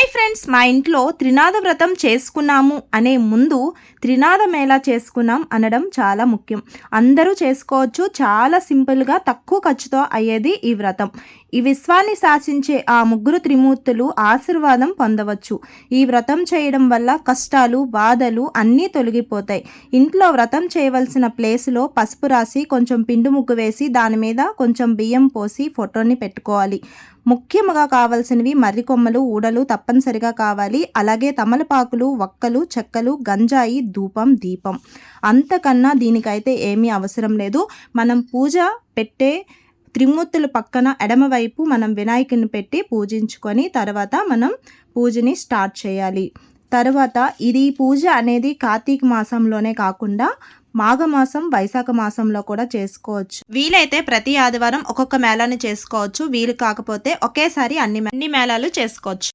Hi friends మా ఇంట్లో త్రినాద వ్రతం చేసుకున్నాము అనే ముందు త్రినాద ఎలా చేసుకున్నాం అనడం చాలా ముఖ్యం. అందరూ చేసుకోవచ్చు చాలా సింపుల్గా తక్కువ ఖర్చుతో అయ్యేది ఈ వ్రతం. ఈ విశ్వాన్ని శాసించే ఆ ముగ్గురు త్రిమూర్తులు ఆశీర్వాదం పొందవచ్చు. ఈ వ్రతం చేయడం వల్ల కష్టాలు బాధలు అన్నీ తొలగిపోతాయి. ఇంట్లో వ్రతం చేయవలసిన ప్లేస్లో పసుపు రాసి కొంచెం పిండి ముగ్గు వేసి దాని మీద కొంచెం బియ్యం పోసి ఫోటోని పెట్టుకోవాలి. ముఖ్యంగా కావాల్సినవి మర్రి కొమ్మలు ఊడలు తప్పనిసరిగా కావాలి. అలాగే తమలపాకులు వక్కలు చెక్కలు గంజాయి ధూపం దీపం. అంతకన్నా దీనికైతే ఏమీ అవసరం లేదు. మనం పూజ పెట్టే త్రిమూర్తుల పక్కన ఎడమవైపు మనం వినాయకుని పెట్టి పూజించుకొని తర్వాత మనం పూజని స్టార్ట్ చేయాలి. తర్వాత ఇది పూజ అనేది కార్తీక మాసంలోనే కాకుండా మాఘమాసం వైశాఖ మాసంలో కూడా చేసుకోవచ్చు. వీలైతే ప్రతి ఆదివారం ఒక్కొక్క మేళాని చేసుకోవచ్చు. వీలు కాకపోతే ఒకేసారి అన్ని అన్ని మేళాలు చేసుకోవచ్చు.